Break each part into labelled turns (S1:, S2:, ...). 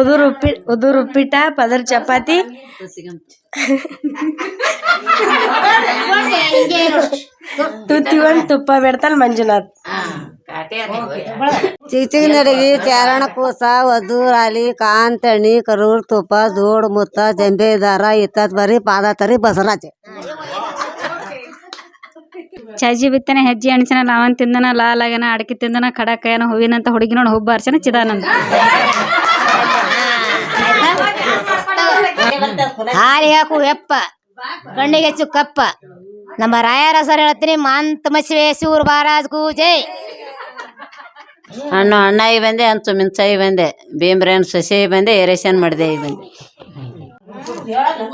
S1: ಉದುರು ಉಪ್ಪಿ ಉದುರು ಉಪ್ಪಿಟ್ಟ ಪದರ್ ಚಪಾತಿ. ತುತ್ತಿ ಒಂದು ತುಪ್ಪ ಬಿಡ್ತಾನ ಮಂಜುನಾಥ್.
S2: ಚಿಗಚಿಗಿನಡಗಿ ಚಾರಣ ಕೂಸ ವಧು ರಾಲಿ ಕಾಂತಣಿ ಕರೂರ್ ತುಪ್ಪ ಜೋಡ್ ಮುತ್ತ ಜಂಬೆ ದಾರ ಇತ್ತ ಬರಿ ಪಾದ ತರಿ ಬಸರಾಜೆ.
S3: ಚಾಜಿ ಬಿತ್ತನೆ ಹೆಜ್ಜೆ ಅಣಿಸನ ಲಾವನ್ ತಿಂದನ ಲಾಲಾಗನ ಅಡಕೆ ತಿಂದನ ಕಡಕಾಯನ ಹೂವಿನಂತ ಹುಡುಗಿ ನೋಡಿ ಹುಬ್ಬ ಅರ್ಚನ ಚಿದಾನಂದ.
S2: ಹಾಲಿ ಹಾಕು ಎಪ್ಪ ಕಣ್ಣಿಗೆ ಹೆಚ್ಚು ಕಪ್ಪ. ನಮ್ಮ ರಾಯರ ಸರ್ ಹೇಳ್ತೀನಿ ಮಂತ್ ಮಸಿವೆ ಬಾರಾಜ್ ಬಾರಾಜ್ಗೂ ಜೈ
S4: ಹಣ್ಣು ಹಣ್ಣಾಗಿ ಬಂದೆ ಅಂಚು ಮಿಂಚಾಗಿ ಬಂದೆ ಭೀಮ್ರೇನ್ ಸಸಿ ಬಂದೆ ಏರೇಷನ್ ಮಾಡಿದೆ ಈಗ ಬಂದೆ.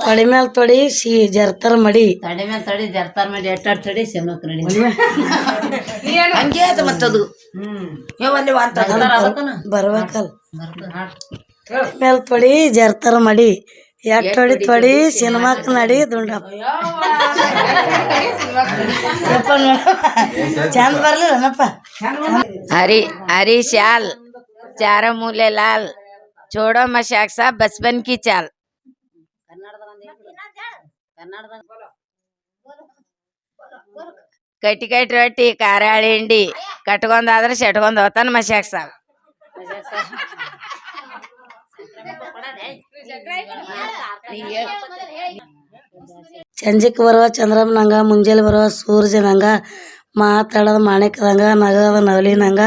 S1: ತೊಳಿ ಮೇಲೆ ತೊಳಿ ಸಿ ಜರ್ತರ್ ಮಡಿ.
S4: ತಡಿ ಮೇಲೆ ತಡಿ ಜರ್ತಾರ ಮಾಡಿ ಎಟ್ಟಾಡ್ ತಡಿ ಸಿಮಕ್ ನಡಿ.
S5: ಹಂಗೆ ಆಯ್ತು ಮತ್ತದು. ಹ್ಮ್. ಬರ್ಬೇಕಲ್ಲ
S1: ಬರ್ಬೇಕಲ್. ಮೇಲ್ ತೊಡಿ ಜರ್ತರ್ ಮಡಿ ಎಟ್ ತೊಡಿ ತೊಡಿ ಸಿನಿಮಾಕ್ ನಡಿ ದುಂಡಪ್ಪ ಯಪ್ಪ ನೋಡಪ್ಪ. ಚಂದ ಬರ್ಲಿಲ್ಲನಪ್ಪ
S4: हरी हरी शाल चारों मूले लाल छोड़ो मशाक सा बचपन की चाल ಕಟ್ಟಿ ಕಟ್ಟಿ ರೊಟ್ಟಿ ಖಾರಾಳಿ ಹಿಂಡಿ ಕಟ್ಕೊಂಡಾದ್ರೆ ಶಟ್ಕೊಂಡ್ ಹೋತಾನ ಮಶ್ಯಾಕ್ ಸಾವ್
S1: ಸಂಜೆಕ್ ಬರುವ ಚಂದ್ರಮ್ಮನಂಗ ಮುಂಜಾನೆ ಬರುವ ಸೂರ್ಯನಂಗ ಮಾತಾಡೋದು ಮಾಣಿಕದಂಗ ನಗದ ನವಲಿನಂಗ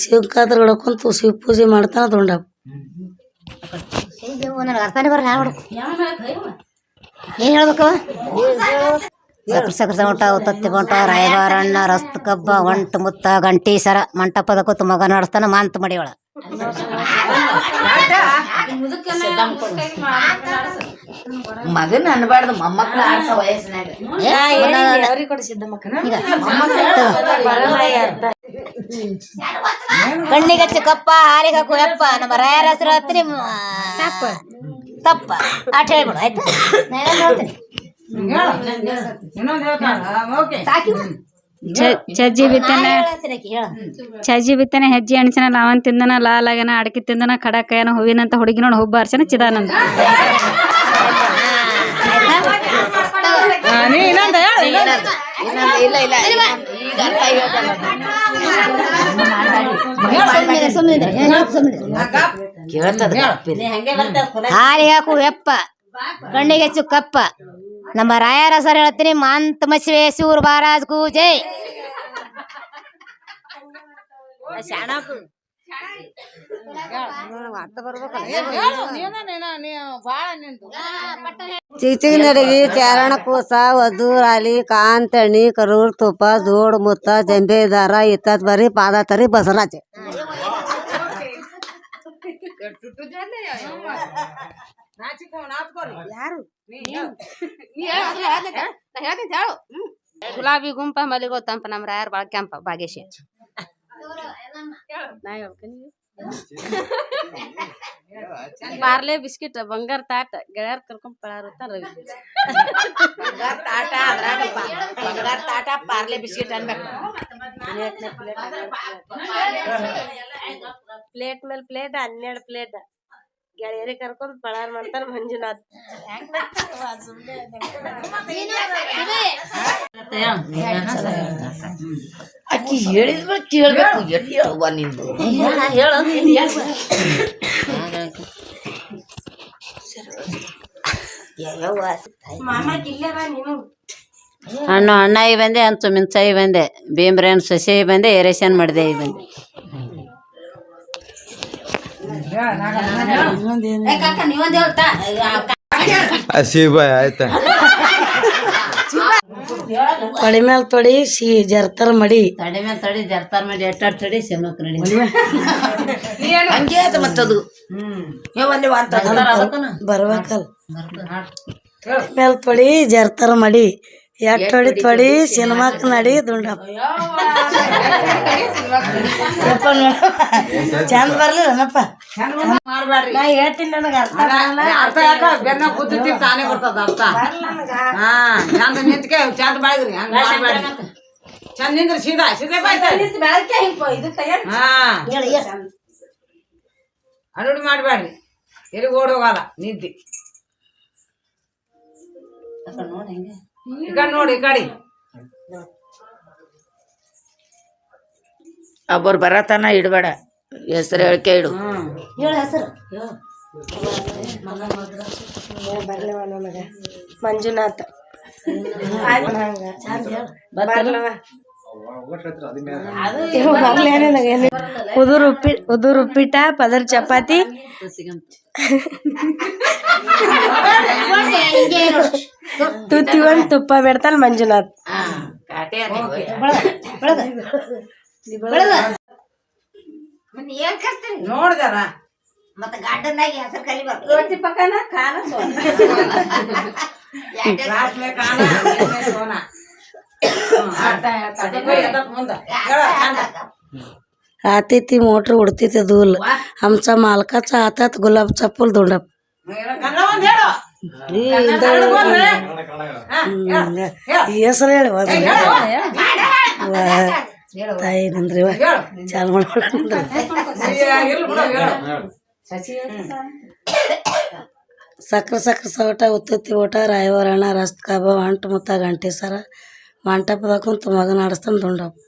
S1: ಶಿವಕಾತ್ರ ಹೊಡ್ಕೊಂತ ಶಿವ ಪೂಜೆ ಮಾಡ್ತಾನ
S2: ಬರ ಏನ್ ಹೇಳ್ಬೇಕು ಸಕ್ರ ಸೌಟ ಉತ್ತತ್ತಿ ಬಂಟ ರಾಯಬಾರಣ್ಣ ರಸ್ತ ಕಬ್ಬ, ಒಂಟ ಮುತ್ತ ಗಂಟಿ ಸರ ಮಂಟಪದ ಕೂತು ಮಗ ನಡೆಸ್ತಾನ ಮಾಂತ ಮಡಿಯೊಳ
S5: ಮಗನ್ ಅನ್ಬಾರ್ದು ಮೊಮ್ಮಕ್ಳು ಆಡ್ಸ ವಯಸ್ಸಿನಾಗ.
S2: ಕಣ್ಣಿಗೆ ಚಿಕ್ಕಪ್ಪ ಕಪ್ಪ ಹಾಲಿಗೆ ಹಾಕು ಯಪ್ಪ. ನಮ್ಮ ರಾಯರ ಹೆಸರು ಹತ್ತಿರಿ ತಪ್ಪ. ಆಟ ಹೇಳ್ಬಿಡು ಆಯ್ತು? ನಾನೇನ್ ಹೇಳ್ತೀನಿ.
S3: ಚಜ್ಜಿ ಬಿತ್ತನೆ ಚಜ್ಜಿ ಬಿತ್ತನೆ ಹೆಜ್ಜಿ ಅಣಿಸನ ಲಾವನ್ ತಿಂದನ ಲಾಲಾಗನ ಅಡಕೆ ತಿಂದನ ಖಡಕಯನ ಹೂವಿನಂತ ಹುಡುಗಿ ನೋಡಿ ಹುಬ್ಬ ಅರ್ಚನ ಚಿದಾನಂದ.
S2: ಹಾಲಿಗೆ ಹಾಕು ಯಪ್ಪ ಕಣ್ಣಿಗೆ ಹೆಚ್ಚು ಕಪ್ಪ. ನಮ್ಮ ರಾಯರ ಹೆಸರು ಹೇಳ್ತೀನಿ ಮಂತ್ ಮಸಿವೆ ಶಿವ್ರ ಬಾರಾಜ್ಗೂ ಜೈ. ಚಿಗಚಿಗಿನಡಗಿ ಚಾರಣ ಕೂಸ ವಧು ರಾಲಿ ಕಾಂತಣಿ ಕರೂರ್ ತುಪ್ಪ ಜೋಡ್ ಮುತ್ತ ಜಂಬೆ ದಾರ ಇತ್ತತ್ ಬರಿ ಪಾದ ತರಿ ಬಸರಾಜೆ
S3: ಗುಲಾಬಿ ಗುಂಪ ಮಲ್ಲಿಗೋ ತಂಪ ನಮ್ಮ ರಾಯರ್ ಬಾಳ ಕೆಂಪ ಭಾಗ್ಯಶಿ ಪಾರ್ಲೆ ಬಿಸ್ಕಿಟ್ ಬಂಗಾರ ತಾಟ ಗೆಳೆಯರ್ ಕರ್ಕೊಂಡ್ ಪಳಾರುತ್ತ ರವಿ
S5: ಬಂಗಾರ ತಾಟ ಅದ್ರಾಗ ಬ- ಬಂಗಾರ ತಾಟ ಪಾರ್ಲೆ ಬಿಸ್ಕಿಟ್ ಅನ್ಬೇಕು
S1: ಪ್ಲೇಟ್ ಮೇಲೆ ಪ್ಲೇಟ್ ಹನ್ನೆರಡು ಪ್ಲೇಟ್ ಗೆಳೆಯರಿ ಕರ್ಕೊಂಡ್ ಪಳಾರ್ ಮಾಡ್ತಾರ ಮಂಜುನಾಥ್.
S5: ಅಕ್ಕಿ ಹೇಳಿದ್ಮೇಲೆ ಕೇಳ್ಬೇಕು. ಎಲ್ಲಿ ನಿಂದು? ಹೇಳು?
S4: ಹಣ್ಣು ಅಣ್ಣ ಬಂದೆ ಅಂತು ಮಿಂಚಾಯಿ ಬಂದೆ ಭೀಮ್ರೇನ್ ಸಸಿ ಬಂದೆ ಏರೇಷನ್ ಮಾಡಿದೆ ಬಂದೆ
S6: ಹಸಿಬಾಯ್ ಆಯ್ತಾ
S1: ತೊಳಿ ಮೇಲ್ ತೊಡಿ ಸಿ ಜರ್ತಾರ ಮಡಿ
S4: ತಡಿ ಮೇಲೆ ತಡಿ ಜರ್ತಾರ ಮಡಿ ಎಟ್ಟಾಡ್ ತಡಿ ಸಿಮಕ್ ನಡಿ
S5: ಹಂಗೆ ಆಯ್ತು ಮತ್ತದು ಯಾವಲ್ಲಿ ಅಂತ
S1: ಬರ್ಬೇಕಲ್ ಮೇಲ್ ತೊಡಿ ಜರ್ತಾರ ಮಡಿ ಎಟ್ ತೊಡಿ ತೊಡಿ ಸಿನಿಮಾಕ್ ನಡಿ ದುಂಡಪ್ಪ ಯಪ್ಪ ನೋಡಪ್ಪ. ಚಂದ ಬರ್ಲಿಲ್ಲನಪ್ಪ ನಾ ಹೇಳ್ತೀನಿ ನನಗೆ ಅರ್ಥ ಆಗಲ್ಲ.
S7: ಅರ್ಥ ಯಾಕ ಬೆನ್ನ ಕುದ್ದಿತ್ತಿ ತಾನೇ ಬರ್ತದ ಅರ್ಥ ಹಾ ಚಂದ ನಿಂತ್ಕೆ ಚಂದ ಬಾಳಿದ್ರಿ ಹಂಗ ಮಾಡ್ಬೇಡಿ ಚಂದ ನಿಂದ್ರಿ ಸೀದಾ ಸೀದಾ ಬಾಯ್ತ ಹಾ
S2: ಹೇಳು ಹೇಳು
S7: ಅಡುಡಿ ಮಾಡಬೇಡ್ರಿ ಎಲ್ಲಿ ಓಡ್ ಹೋಗಲ್ಲ ನಿದ್ದೆ ಈ ಕಡೆ ನೋಡಿ ಕಡೆ.
S4: ಒಬ್ಬರು ಬರತನ ಇಡಬೇಡ. ಹೆಸರು ಹೇಳಿಕೆ ಇಡು.
S2: ಹೇಳ ಹೆಸರು.
S1: ಮಂಜುನಾಥ. ಉದುರು ಉಪ್ಪಿ ಉದುರು ಉಪ್ಪಿಟ್ಟ ಪದರ್ ಚಪಾತಿ. ತುತ್ತಿ ಒಂದು ತುಪ್ಪ ಬಿಡ್ತಾನ ಮಂಜುನಾಥ್.
S7: ನೋಡ್ದಾರ
S2: ಮತ್ತೆ
S5: ಗಾರ್ಡನ್ ಆಗಿ
S7: ಹೆಸರು ಕಲಿಬೇಕು ರೊಟ್ಟಿ ಪಕ್ಕನ ಕಾಲ ಸೋನ.
S1: ಮೋಟ್ರ್
S7: ಉಡ್ತಿತ್ತು ದೂಲ್ ಹಮ್ಸ ಮಾಲ್ಕ ಚಾ ಆತತ್ ಗುಲಾಬ್ ಚಪ್ಪಲ್ ದುಂಡಪ್.
S1: ಹೆಸರು ಹೇಳಿ ತಾಯಿ ನಂದ್ರಿ ಚಾಲು ಮಾಡ್ಕೊಂಡ್ರಿ ಸಕ್ರೆ ಸಕ್ರೆ ಸವಟ ಉತ್ತತ್ತಿ ಓಟ ರಾಯವರಣ ರಸ್ತೆ ಕಾಬ ಅಂಟು ಮುತ್ತ ಗಂಟೆ ಸರ ಮಂಟಪದಾಗ ಕುಂತು ಮಗನ ಆಡಿಸ್ತಾನೆ ದುಂಡಪ್ಪ.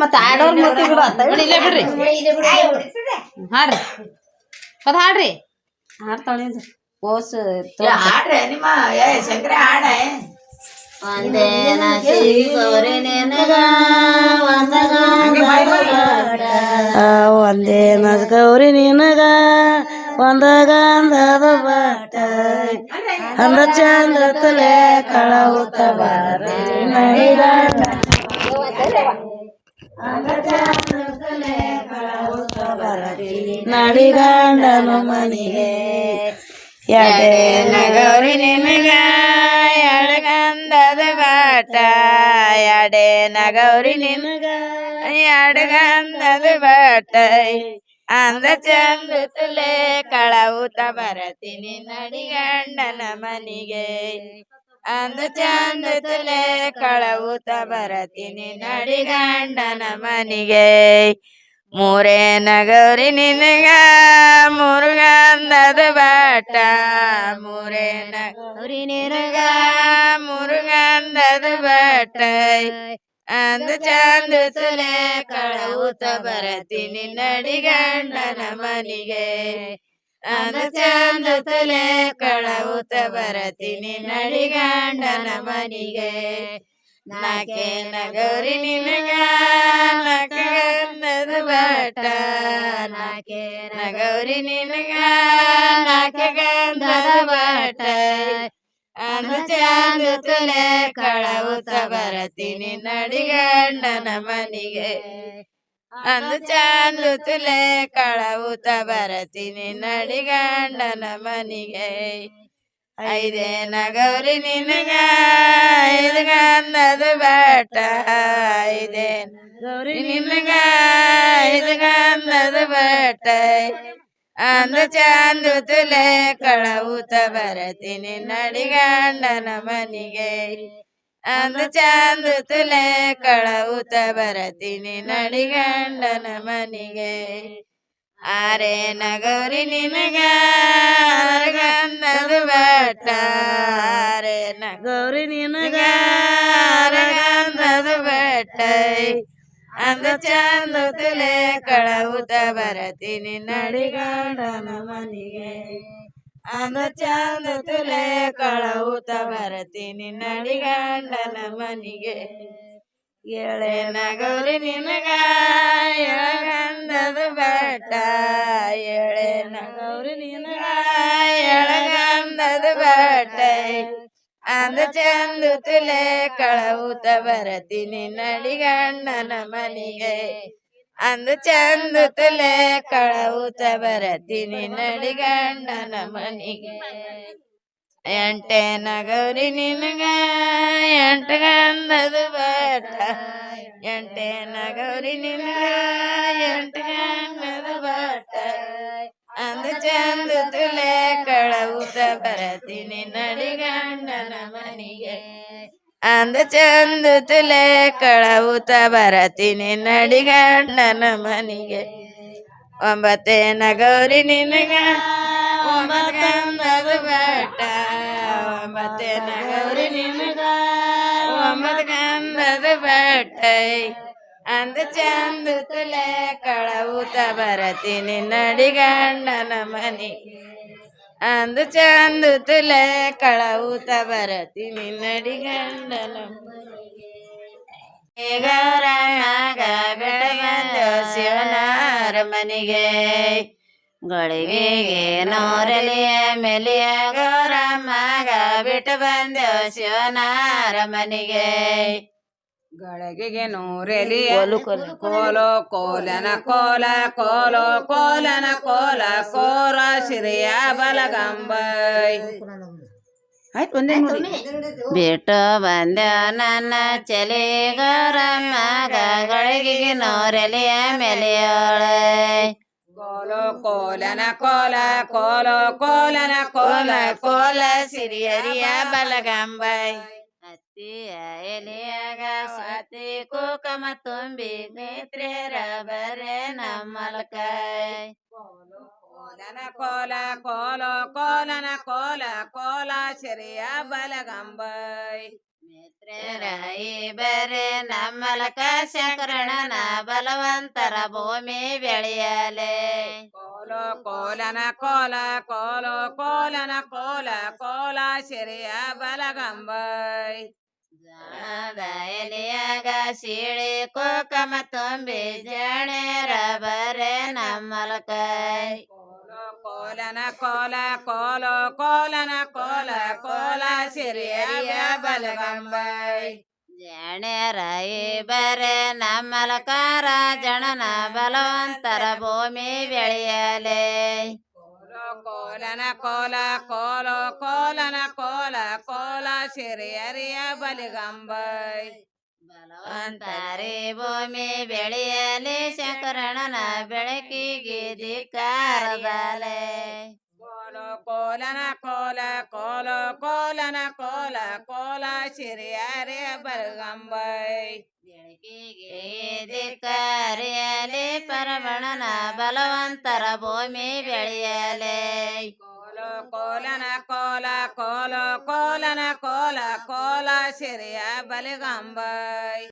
S5: ಮತ್ತೆ ಆಡೋರ್ ಮತ್ತೆ ಬಿಡು. ಇಲ್ಲೇ ಬಿಡ್ರಿ. ಹಾಡ್ರಿ. ಅದ್ ಹಾಡ್ರಿ. ಹಾಡ್ತಾಳೆ ಓಸ್
S4: ಏ, ಹಾಡ್ರೆ ನಿಮ್ಮ ಏ ಶಂಕರ ಹಾಡೆ.
S2: ಒಂದೇನ ಸಿಗೋರೆ ನಿನಗ
S1: ಒಂದೇ ನಜ ಗೌರಿ ನಿನಗ ಒಂದ ಗಂಧದ ಬಾಟ. ಅಂದ ಚಂದ ತಲೆ ಕಳವುತ ಬಾರಿ ನಡಿಗಂಡನು ಮನಿಗೆ. ಎಡೆ
S4: ನಗೌರಿ ನಿನಗ? ಎಡಗಂಧದ ಬಾಟ? ಎಡೆ ನಗೌರಿ ನಿನಗ? ಎಡಗಂದದ ಬಾಟ? ಅಂದ ಚಂದ ತುಲೆ ಕಳವುತ ಬರತೀನಿ ನಡಿಗಂಡನ ಮನಿಗೆ. ಅಂದ ಚಂದ ತುಲೆ ಕಳವುತ ಬರತೀನಿ ನಡಿಗಂಡನ ಮನಿಗೆ ಮೂರೇ ನಗೌರಿ ನಿನಗ ಮುರುಗಂಧದ ಬಾಟ. ಮೂರೇ ನಗೌರಿ ನಿನಗ ಮುರುಗಂಧದ ಬಾಟ. ಅಂದ ಚಂದ ತುಲೆ ಕಳವುತ ಬರತೀನಿ ನಡಿಗಂಡನ ಮನಿಗೆ ಅಂದ ಚಂದ ತಲೆ ಕಳವುತ ಬರತೀನಿ ನಡಿಗಂಡನ ಮನಿಗೆ. ನಾಕೆ ನಗೌರಿ ನಿನಗ ನಗಂಧದ ಬಾಟ. ನಾಕೆ ನಗೌರಿ ನಿನಗ ನಾಕೆ ಗಂಧದ ಬಾಟ. ಅಂದ ಚಂದ ತಲೆ ಕಳವುತ ಬರತೀನಿ ನಡಿಗಂಡನ ಮನಿಗೆ. ಅಂದ ಚಂದ ತುಲೆ ಕಳವುತ ಬರತೀನಿ ನಡಿಗಂಡನ ಮನಿಗೆ ಐದೇ ನಗೌರಿ ನಿನಗ ಐದು ಗಂಧದ ಬಾಟ ಐದೇ ಗೌರಿ ನಿನಗ ಐದು ಗಂಧದ ಬಾಟ ಅಂದ ಚಂದ ತುಲೆ ಕಳವುತ ಬರತೀನಿ ನಡಿಗಂಡನ ಮನಿಗೆ ಅಂದ ಚಂದ ತುಲೆ ಕಳವುತ ಬರತೀನಿ ನಡಿಗಂಡನ ಮನಿಗೆ ಆರೆ ನಗೌರಿ ನಿನಗ ಗಂಧದ ಬಾಟ ಆರೆ ನಗೌರಿ ನಿನಗ ಗಂಧದ ಬಾಟ ಅಂದ ಚಂದ ತುಲೆ ಕಳವುತ ಬರತೀನಿ ನಡಿಗಂಡನ ಮನಿಗೆ ಅಂದ ಚಂದ ತುಲೆ ಕಳವುತ ಬರತೀನಿ ನಡಿಗಂಡನ ಮನಿಗೆ. ಎಳೆ ನಗೌರಿ ನಿನಗ ಎಳಗಂದದು ಬೇಟ ಎಳೆ ನಗೌರಿ ನಿನಗ ಎಳಗಂದದು ಬೇಟ ಅಂದ ಚಂದ ತುಲೆ ಕಳವುತ ಬರತೀನಿ ನಡಿಗಣ್ಣನ ಮನಿಗೆ. ಅಂದ ಚಂದ ತುಲೆ ಕಳವುತ ಬರತೀನಿ ನಡಿಗಣ್ಣನ ಮನಿಗೆ ಎಂಟೆ ನಗೌರಿ ನಿನಗ ಎಂಟ ಗಂಧದ ಬಾಟ ಎಂಟೆ ನಗೌರಿ ನಿನಗ ಎಂಟ ಗಂಧದ ಬಾಟ ಅಂದ ಚಂದ ತುಲೆ ಕಳವುತ ಬರತೀನಿ ನಡಿಗಣ್ಣನ ಮನಿಗೆ
S8: ಅಂದ ಚಂದ ತುಲೆ ಕಳವುತ ಬರತೀನಿ ನಡಿಗಣ್ಣನ ಮನಿಗೆ. ಒಂಬತ್ತೇನ ಗೌರಿ ನಿನಗ ಒಂಬತ್ತಂದದ ಬೆಟ್ಟ. ಒಂಬತ್ತೇನ ಗೌರಿ ನಿನಗ ಒಂಬತ್ತು ಗಂಧದ ಅಂದ ಚಂದ ತುಲೆ ಕಳವುತ ಬರತೀನಿ ನಡಿಗಣ್ಣನ ಮನಿಗೆ. ಅಂದು ಚಂದ ತುಲೆ ಕಳವುತ ನಿನ್ನಡಿ ನಡಿಗಂಡನ ಗೌರಮ್ಮಗ ಬೆಳಗಂದ ಶಿವನಾರ ಮನಿಗೆ. ಗಳಿಗೆಗೆ ನೋರಲಿಯ ಮೆಲಿಯ ಗೌರಮ್ಮಗ ಬಿಟ್ಟು ಬಂದ ಶಿವನಾರ ಮನಿಗೆ.
S7: ಗಳಿಗೆಗೆ ನೂರೆಲಿ ಕೋಲೋ ಕೋಲನ ಕೋಲ ಕೋಲೋ ಕೋಲನ ಕೋಲ ಕೋರ ಶ್ರೀಯ ಬಲಗಂಬೈ. ಆಯ್ತು ಒಂದೇ ನೋಡಿ
S8: ಬಿಟ್ಟು ಬಂದ ನನ್ನ ಚಲಿ ಗೌರಮ್ಮಗ ಗಳಿಗೆಗೆ ನೋರಲಿಯ ಮೆಲಿಯೋಳೆ.
S7: ಕೋಲೋ ಕೋಲನ ಕೋಲ ಕೋಲೋ ಕೋಲನ ಕೋಲ
S8: ಕೋಲ ಸಿರಿಯರಿಯ ಬಲಗಂಬೈ. ಹತ್ತಿಯ ಎಲೆಯಾಗ ಸ್ವಾತಿ ಕುಕಮ ತುಂಬಿ ನೇತ್ರೇರ ಬರೆ ನಮ್ಮಲಕಾಯ್
S7: ಕೋಲನ ಕೋಲ ಕೋಲೋ ಕೋಲನ ಕೋಲ ಕೋಲ ಶರಿಯ ಬಲಗಂಬೈ
S8: ನೇತ್ರೇರಾಯಿ ಬರೆ ನಮ್ಮಲಕ ಶಂಕರಣನ ಬಲವಂತರ ಭೂಮಿ ಬೆಳೆಯಲೆ.
S7: ಕೋಲೋ ಕೋಲನ ಕೋಲ ಕೋಲೋ ಕೋಲನ ಕೋಲ ಕೋಲ ಶರಿಯ ಬಲಗಂಬೈ
S8: ಜಾಣದ ಎಲೆಯಾಗ ಸೀಳಿ ಕುಕಮ ತುಂಬಿ ಜಣೇರ ಬರೆ ನಮ್ಮಲಕಾಯ್
S7: ಕೋಲೋ ಕೋಲನ ಕೋಲ ಕೋಲೋ ಕೋಲನ ಕೋಲ ಕೋಲ ಸಿರಿಯ ಬಲಗಂಬೈ.
S8: ಜಣೇರಾಯಿ ಬರೆ ನಮ್ಮಲಕಾರ ಜನನ ಬಲವಂತರ ಭೂಮಿ ಬೆಳೆಯಲೆ.
S7: ಕೋಲೋ ಕೋಲನ ಕೋಲ ಕೋಲೋ ಕೋಲನ ಕೋಲ ಕೋಲ ಸಿರಿಯರಿಯ ಬಲಿಗಂಬೈ.
S8: ಬಲವಂತರಿ ಭೂಮಿ ಬೆಳೆಯಲಿ ಶಂಕರಣನ ಬೆಳಕಿಗೆ ಧಿಕ್ಕಾರದಲೆ
S7: ಕೋಲೋ ಕೋಲನ ಕೋಲ ಕೋಲೋ ಕೋಲನ ಕೋಲ ಕೋಲ ಸಿರಿಯರಿಯ ಬಲಗಂಬೈ.
S8: ಧಿಕ್ಕಾರಿಯಲಿ ಪರಮಣನ ಬಲವಂತರ ಭೂಮಿ ಬೆಳೆಯಲೆ.
S7: ಕೋಲೋ ಕೋಲನ ಕೋಲ ಕೋಲ ಕೋಲನ ಕೋಲ ಕೋಲ ಸಿರಿಯ ಬಲಿಗಂಬೈ.